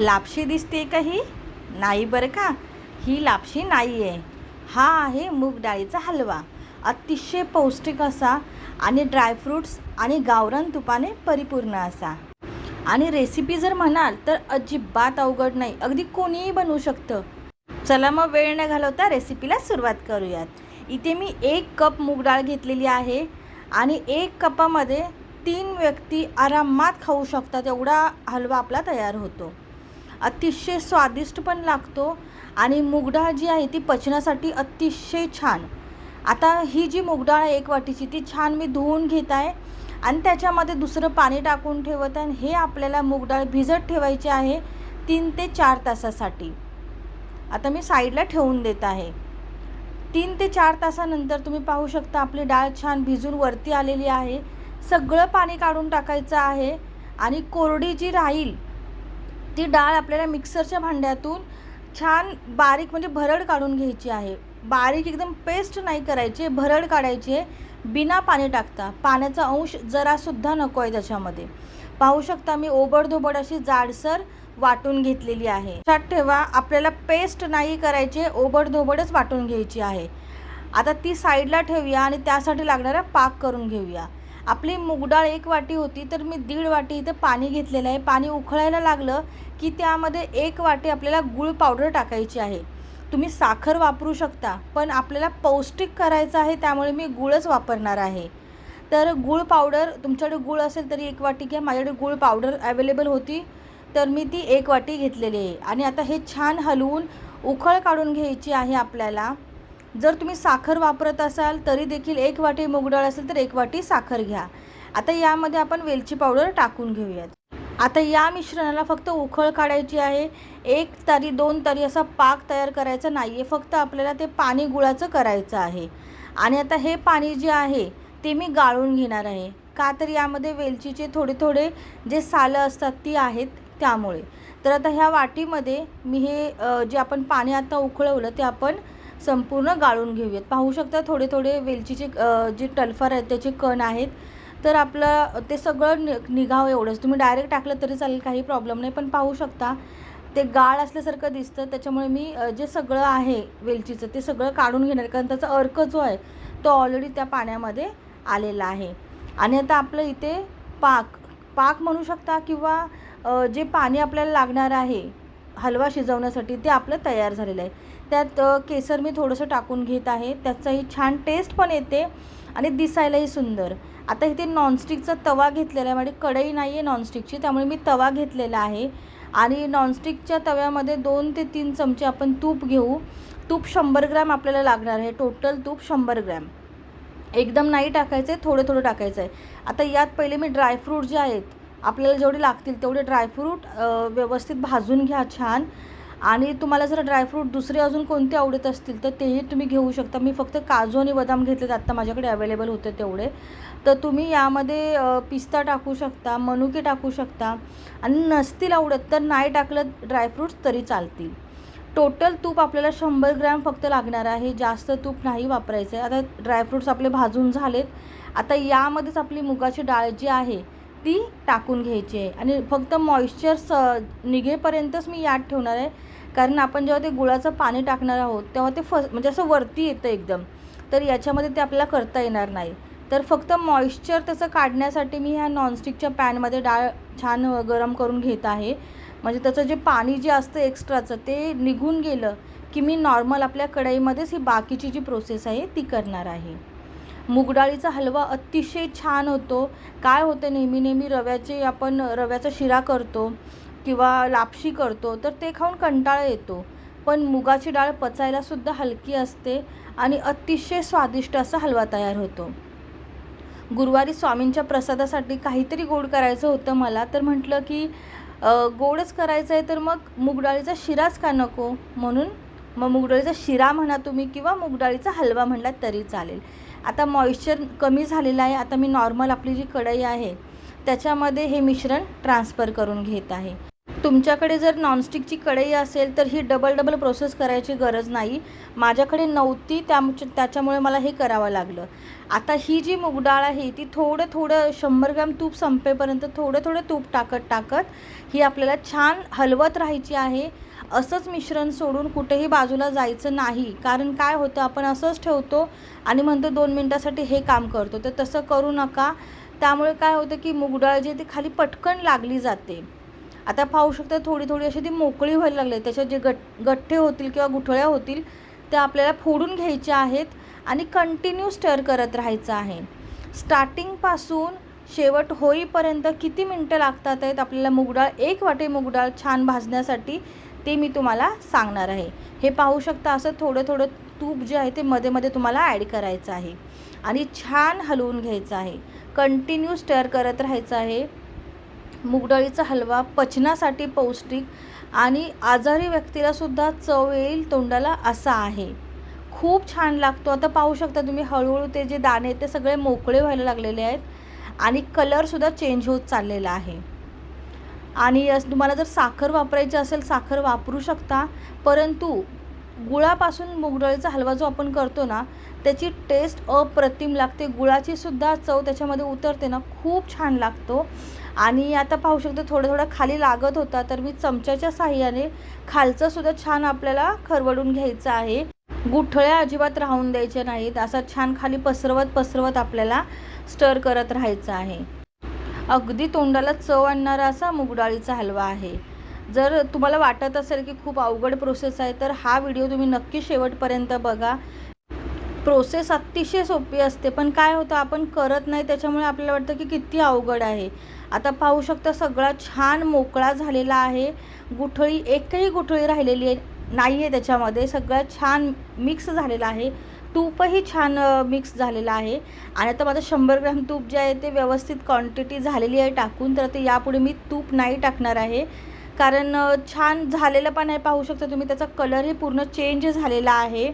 लापशी दिसते का ही? नाही बरं का? ही लापशी नाही आहे हा आहे मूग डाळीचा हलवा. अतिशय पौष्टिक असा आणि ड्रायफ्रूट्स आणि गावरान तुपाने परिपूर्ण असा. आणि रेसिपी जर म्हणाल तर अजिबात अवघड नाही. अगदी कोणीही बनवू शकतं. चला मग वेळ न घालवता रेसिपीला सुरुवात करूयात. इथे मी एक कप मूग डाळ घेतलेली आहे आणि एक कपामध्ये तीन व्यक्ती आरामात खाऊ शकतात. एवढा हलवा आपला तयार होतो. अतिशय स्वादिष्ट पण लागतो आणि मूगडाळ जी आहे ती पचनासाठी अतिशय छान. आता ही जी मूगडाळ आहे एक वाटीची ती छान मी धुवून घेत आहे आणि त्याच्यामध्ये दुसरं पाणी टाकून ठेवत आहे आणि हे आपल्याला मूगडाळ भिजत ठेवायची आहे तीन ते चार तासासाठी. आता मी साईडला ठेवून देत आहे. तीन ते चार तासानंतर तुम्ही पाहू शकता आपली डाळ छान भिजून वरती आलेली आहे. सगळं पाणी काढून टाकायचं आहे आणि कोरडी जी राहील ती डाळ आपल्याला मिक्सरच्या भांड्यातून छान बारीक म्हणजे भरड काढून घ्यायची आहे. बारीक एकदम पेस्ट नाही करायची भरड काढायची आहे. बिना पाणी टाकता. पाण्याचा अंश जरासुद्धा नको आहे त्याच्यामध्ये. पाहू शकता मी ओबडधोबड अशी जाडसर वाटून घेतलेली आहे. लक्षात ठेवा आपल्याला पेस्ट नाही करायची ओबडधोबडच वाटून घ्यायची आहे. आता ती साईडला ठेवूया आणि त्यासाठी लागणारा पाक करून घेऊया. आपली मुगडाळ एक वाटी होती तर मी दीड वाटी इथं पाणी घेतलेलं आहे. पाणी उकळायला लागलं की त्यामध्ये एक वाटी आपल्याला गूळ पावडर टाकायची आहे. तुम्ही साखर वापरू शकता पण आपल्याला पौष्टिक करायचं आहे त्यामुळे मी गूळच वापरणार आहे. तर गूळ पावडर तुमच्याकडे गूळ असेल तरी एक वाटी घ्या. माझ्याकडे गूळ पावडर अवेलेबल होती तर मी ती एक वाटी घेतलेली आहे. आणि आता हे छान हलवून उखळ काढून घ्यायची आहे आपल्याला. जर तुम्ही साखर वापरत असाल तरी देखील एक वाटी मूगडाळ असेल तर एक वाटी साखर घ्या. आता यामध्ये आपण वेलची पावडर टाकून घेऊयात. आता या मिश्रणाला फक्त उखळ काढायची आहे. एक तारी दोन तारी असा पाक तयार करायचा नाही आहे फक्त आपल्याला ते पाणी गुळाचं करायचं आहे. आणि आता हे पाणी जे आहे ते मी गाळून घेणार आहे. का तर यामध्ये वेलचीचे थोडे थोडे जे सालं असतात ती आहेत त्यामुळे. तर आता ह्या वाटीमध्ये मी हे जे आपण पाणी आता उकळवलं ते आपण संपूर्ण गाळून घेऊयात. पाहू शकता थोडे थोडे वेलचीचे जे टलफर आहेत त्याचे कण आहेत. तर आपलं ते सगळं नि निघावं एवढंच. तुम्ही डायरेक्ट टाकलं तरी चालेल काही प्रॉब्लेम नाही. पण पाहू शकता ते गाळ असल्यासारखं दिसतं. त्याच्यामुळे मी जे सगळं आहे वेलचीचं ते सगळं काढून घेणार. कारण त्याचा अर्क जो आहे तो ऑलरेडी त्या पाण्यामध्ये आलेला आहे. आणि आता आपलं इथे पाक पाक म्हणू शकता किंवा जे पाणी आपल्याला लागणार आहे हलवा शिजवण्यासाठी ते आपलं तयार झालेलं आहे. त्यात केसर मी थोडंसं टाकून घेत आहे. त्याचाही छान टेस्ट पण येते आणि दिसायलाही सुंदर. आता इथे नॉनस्टिकचा तवा घेतलेला आहे. म्हणजे कढई नाही आहे नॉनस्टिकची त्यामुळे मी तवा घेतलेला आहे. आणि नॉनस्टिकच्या तव्यामध्ये दोन ते तीन चमचे आपण तूप घेऊ. तूप शंभर ग्रॅम आपल्याला लागणार आहे. टोटल तूप शंभर ग्रॅम. एकदम नाही टाकायचं आहे थोडं थोडं टाकायचं आहे आता यात पहिले मी ड्रायफ्रूट जे आहेत आपल्याला जेवढे लागतील तेवढे ड्रायफ्रूट व्यवस्थित भाजून घ्या छान. आणि तुम्हाला जर ड्रायफ्रूट दुसरे अजून कोणते आवडत असतील तर तेही तुम्ही घेऊ शकता. मी फक्त काजू आणि बदाम घेतलेत आत्ता माझ्याकडे अवेलेबल होते तेवढे. तर तुम्ही यामध्ये पिस्ता टाकू शकता मनुके टाकू शकता. आणि नसतील आवडत तर नाही टाकलं ड्रायफ्रूट्स तरी चालतील. टोटल तूप आपल्याला शंभर ग्रॅम फक्त लागणार आहे. जास्त तूप नाही वापरायचं आहे आता ड्रायफ्रूट्स आपले भाजून झालेत. आता यामध्येच आपली मुगाची डाळ जी आहे ती टाकून घ्यायची आहे आणि फक्त मॉइश्चर स निघेपर्यंतच मी यात ठेवणार आहे. कारण आपण जेव्हा ते गुळाचं पाणी टाकणार आहोत तेव्हा ते फ म्हणजे असं वरती येतं एकदम. तर याच्यामध्ये ते आपल्याला करता येणार नाही. तर फक्त मॉइश्चर तसं काढण्यासाठी मी ह्या नॉनस्टिकच्या पॅनमध्ये डाळ छान गरम करून घेत आहे. म्हणजे त्याचं जे पाणी जे असतं एक्स्ट्राचं ते निघून गेलं की मी नॉर्मल आपल्या कढईमध्येच ही बाकीची जी प्रोसेस आहे ती करणार आहे. मूगडाळीचा हलवा अतिशय छान होतो. काय होतं नेहमी नेहमी रव्याचे आपण रव्याचा शिरा करतो किंवा लापशी करतो तर ते खाऊन कंटाळा येतो. पण मुगाची डाळ पचायलासुद्धा हलकी असते आणि अतिशय स्वादिष्ट असा हलवा तयार होतो. गुरुवारी स्वामींच्या प्रसादासाठी काहीतरी गोड करायचं होतं मला तर म्हटलं की गोडच करायचं आहे तर मग मूगडाळीचा शिराच का नको? म्हणून मग मूगडाळीचा शिरा म्हणा तुम्ही किंवा मूगडाळीचा हलवा म्हणला तरी चालेल. आता मॉइश्चर कमी झालेलं आहे. आता मी नॉर्मल आपली जी कढई आहे त्याच्यामध्ये हे मिश्रण ट्रान्सफर करून घेत आहे. तुमच्याकडे जर नॉनस्टिकची कढई असेल तर ही डबल डबल प्रोसेस करायची गरज नाही. माझ्याकडे नव्हती त्या त्याच्यामुळे मला हे करावं लागलं. आता ही जी मुगडाळ आहे ती थोडं थोडं शंभर ग्रॅम तूप संपेपर्यंत थोडं थोडं तूप टाकत टाकत ही आपल्याला छान हलवत राहायची आहे. असंच मिश्रण सोडून कुठेही बाजूला जायचं नाही. कारण काय होतं आपण असंच ठेवतो आणि म्हणतो दोन मिनटासाठी हे काम करतो. तर तसं करू नका. त्यामुळे काय होतं की मुगडाळ जी ती खाली पटकन लागली जाते. आता पाहू शकता थोडी थोडी अशी ती मोकळी व्हायला लागली. त्याच्यात जे गट गठ्ठे होतील किंवा गुठळ्या होतील त्या आपल्याला फोडून घ्यायच्या आहेत आणि कंटिन्यू स्टर करत राहायचं आहे. स्टार्टिंगपासून शेवट होईपर्यंत किती मिनटं लागतात आहेत? आपल्याला मुगडाळ एक वाटी मुगडाळ छान भाजण्यासाठी ते मी तुम्हाला सांगणार आहे. हे पाहू शकता असं थोडं थोडं तूप जे आहे ते मध्ये मध्ये तुम्हाला ॲड करायचं आहे. आणि छान हलवून घ्यायचं आहे. कंटिन्यू स्टर करत राहायचं आहे. मुगडाळीचा हलवा पचनासाठी पौष्टिक आणि आजारी व्यक्तीलासुद्धा चव येईल तोंडाला असा आहे. खूप छान लागतो. आता पाहू शकता तुम्ही हळूहळू ते जे दाणे आहेत ते सगळे मोकळे व्हायला लागलेले आहेत आणि कलरसुद्धा चेंज होत चाललेला आहे. आणि तुम्हाला जर साखर वापरायची असेल साखर वापरू शकता. परंतु गुळापासून मुगडळीचा हलवा जो आपण करतो ना त्याची टेस्ट अप्रतिम लागते. गुळाची सुद्धा चव त्याच्यामध्ये उतरते ना खूप छान लागतो. आणि आता पाहू शकतो थोडं थोडं खाली लागत होता तर मी चमच्याच्या साह्याने खालचं सुद्धा छान आपल्याला खरवडून घ्यायचं आहे. गुठळ्या अजिबात राहून द्यायच्या नाहीत. असा छान खाली पसरवत पसरवत आपल्याला स्टर करत राहायचं आहे. अगदी तोंडाला चव आणणारा असा मुगडाळीचा हलवा आहे. जर तुम्हाला वाटत असेल की खूप अवघड प्रोसेस आहे तर हा व्हिडिओ तुम्ही नक्की शेवटपर्यंत बघा. प्रोसेस अतिशय सोपी असते पण काय होतं आपण करत नाही त्याच्यामुळे आपल्याला वाटतं की किती अवघड आहे. आता पाहू शकता सगळा छान मोकळा झालेला आहे. गुठळी एकही गुठळी राहिलेली आहे नाही आहे त्याच्यामध्ये. सगळं छान मिक्स झालेलं आहे. तूपही छान मिक्स झालेलं आहे. आणि आता माझं शंभर ग्रॅम तूप जे आहे ते व्यवस्थित क्वांटिटी झालेली आहे टाकून तर ते यापुढे मी तूप नाही टाकणार आहे. कारण छान झालेलं पण आहे पाहू शकता तुम्ही त्याचा कलरही पूर्ण चेंज झालेला आहे.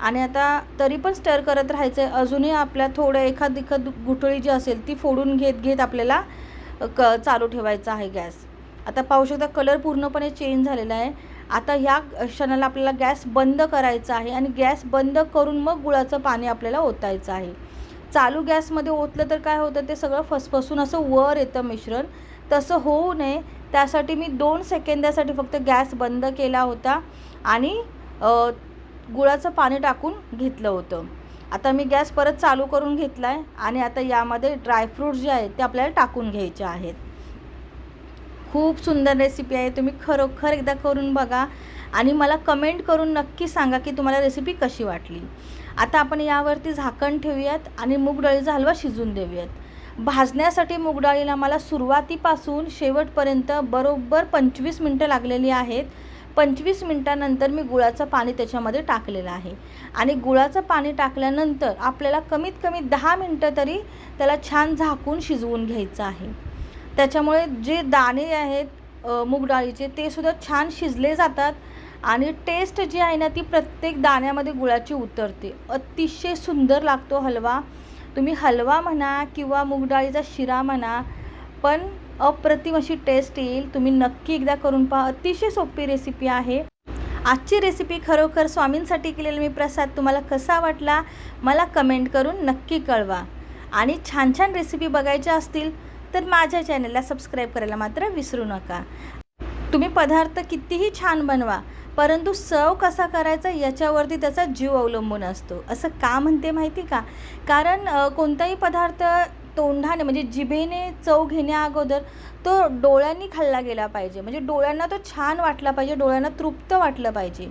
आणि आता तरी पण स्टर करत राहायचं आहे अजूनही आपल्या थोडं एखाद एखाद गुठळी जी असेल ती फोडून घेत घेत आपल्याला क चालू ठेवायचा आहे गॅस. आता पाहू शकता कलर पूर्णपणे चेंज झालेला आहे. आता ह्या क्षणाला आपल्याला गॅस बंद करायचा आहे आणि गॅस बंद करून मग गुळाचं पाणी आपल्याला ओतायचं आहे. चालू गॅसमध्ये ओतलं तर काय होतं? ते सगळं फसफसून असं वर येतं मिश्रण. तसं होऊ नये. त्यासाठी मी दोन सेकंदासाठी फक्त गॅस बंद केला होता आणि गुळाचं पाणी टाकून घेतलं होतं. आता मी गॅस परत चालू करून घेतला आहे आणि आता यामध्ये ड्रायफ्रूट जे आहेत ते आपल्याला टाकून घ्यायचे आहेत. खूप सुंदर रेसिपी आहे. तुम्ही खरोखर एकदा करून बघा आणि मला कमेंट करून नक्की सांगा की तुम्हाला रेसिपी कशी वाटली. आता आपण यावरती झाकण ठेवूयात आणि मूगडाळीचा हलवा शिजून देऊयात. भाजण्यासाठी मूगडाळीला मला सुरुवातीपासून शेवटपर्यंत बरोबर पंचवीस मिनटं लागलेली आहेत. पंचवीस मिनटानंतर मी गुळाचं पाणी त्याच्यामध्ये टाकलेलं आहे. आणि गुळाचं पाणी टाकल्यानंतर आपल्याला कमीत कमी दहा मिनटं तरी त्याला छान झाकून शिजवून घ्यायचं आहे. त्याच्यामुळे जे दाणे आहेत अ, मूग डाळीचे ते सुद्धा छान शिजले जातात आणि टेस्ट जी आहे ना ती प्रत्येक दाण्यामध्ये गुळाची उतरते. अतिशय सुंदर लागतो हलवा. तुम्ही हलवा म्हणा किंवा मूग डाळीचा शिरा म्हणा पण अप्रतिम अशी टेस्ट येईल. तुम्ही नक्की एकदा करून पहा. अतिशय सोपी रेसिपी आहे. आजची रेसिपी खरोखर स्वामींसाठी केलेला मी प्रसाद तुम्हाला कसा वाटला मला कमेंट करून नक्की कळवा. आणि छान छान रेसिपी बघायच्या असतील तर माझ्या चॅनलला सबस्क्राईब करायला मात्र विसरू नका. तुम्ही पदार्थ कितीही छान बनवा परंतु सव कसा करायचा याच्यावरती त्याचा जीव अवलंबून असतो. असं का म्हणते माहिती का? कारण कोणताही पदार्थ तोंडाने म्हणजे जिभेने चव घेण्याअगोदर तो डोळ्यांनी खाल्ला गेला पाहिजे. म्हणजे डोळ्यांना तो छान वाटला पाहिजे डोळ्यांना तृप्त वाटलं पाहिजे.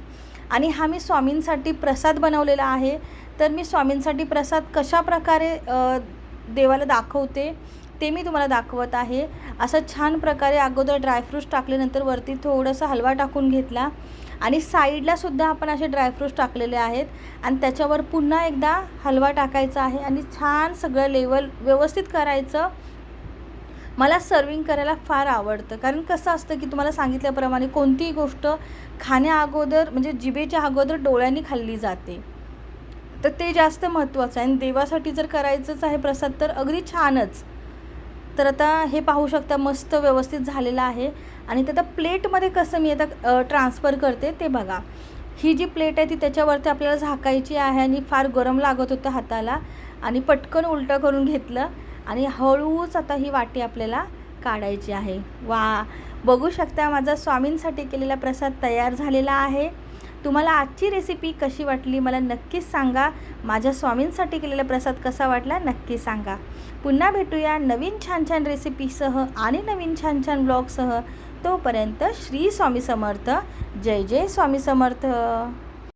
आणि हा मी स्वामींसाठी प्रसाद बनवलेला आहे. तर मी स्वामींसाठी प्रसाद कशा प्रकारे देवाला दाखवते? ते मी तुम्हाला दाखवत आहे. असं छान प्रकारे अगोदर ड्रायफ्रूट्स टाकल्यानंतर वरती थोडंसं हलवा टाकून घेतला. आणि साईडलासुद्धा आपण असे ड्रायफ्रूट्स टाकलेले आहेत. आणि त्याच्यावर पुन्हा एकदा हलवा टाकायचा आहे आणि छान सगळं लेवल व्यवस्थित करायचं. मला सर्विंग करायला फार आवडतं. कारण कसं असतं की तुम्हाला सांगितल्याप्रमाणे कोणतीही गोष्ट खाण्या अगोदर म्हणजे जिभेच्या अगोदर डोळ्यांनी खाल्ली जाते. तर ते जास्त महत्त्वाचं आहे. आणि देवासाठी जर करायचंच आहे प्रसाद तर अगदी छानच. तर आता हे पाहू शकता मस्त व्यवस्थित झालेलं आहे. आणि ते आता प्लेटमध्ये कसं मी आता ट्रान्सफर करते ते बघा. ही जी प्लेट आहे ती त्याच्यावरती आपल्याला झाकायची आहे आणि फार गरम लागत होतं हाताला. आणि पटकन उलटं करून घेतलं. आणि हळूच आता ही वाटी आपल्याला काढायची आहे. वा! बघू शकता माझा स्वामींसाठी केलेला प्रसाद तयार झालेला आहे. तुम्हाला आजची रेसिपी कशी वाटली मला नक्कीच सांगा. माझ्या स्वामींसाठी केलेला प्रसाद कसा वाटला नक्की सांगा. पुन्हा भेटूया नवीन छान छान रेसिपीसह आणि नवीन छान छान ब्लॉगसह तोपर्यंत श्री स्वामी समर्थ. जय जय स्वामी समर्थ.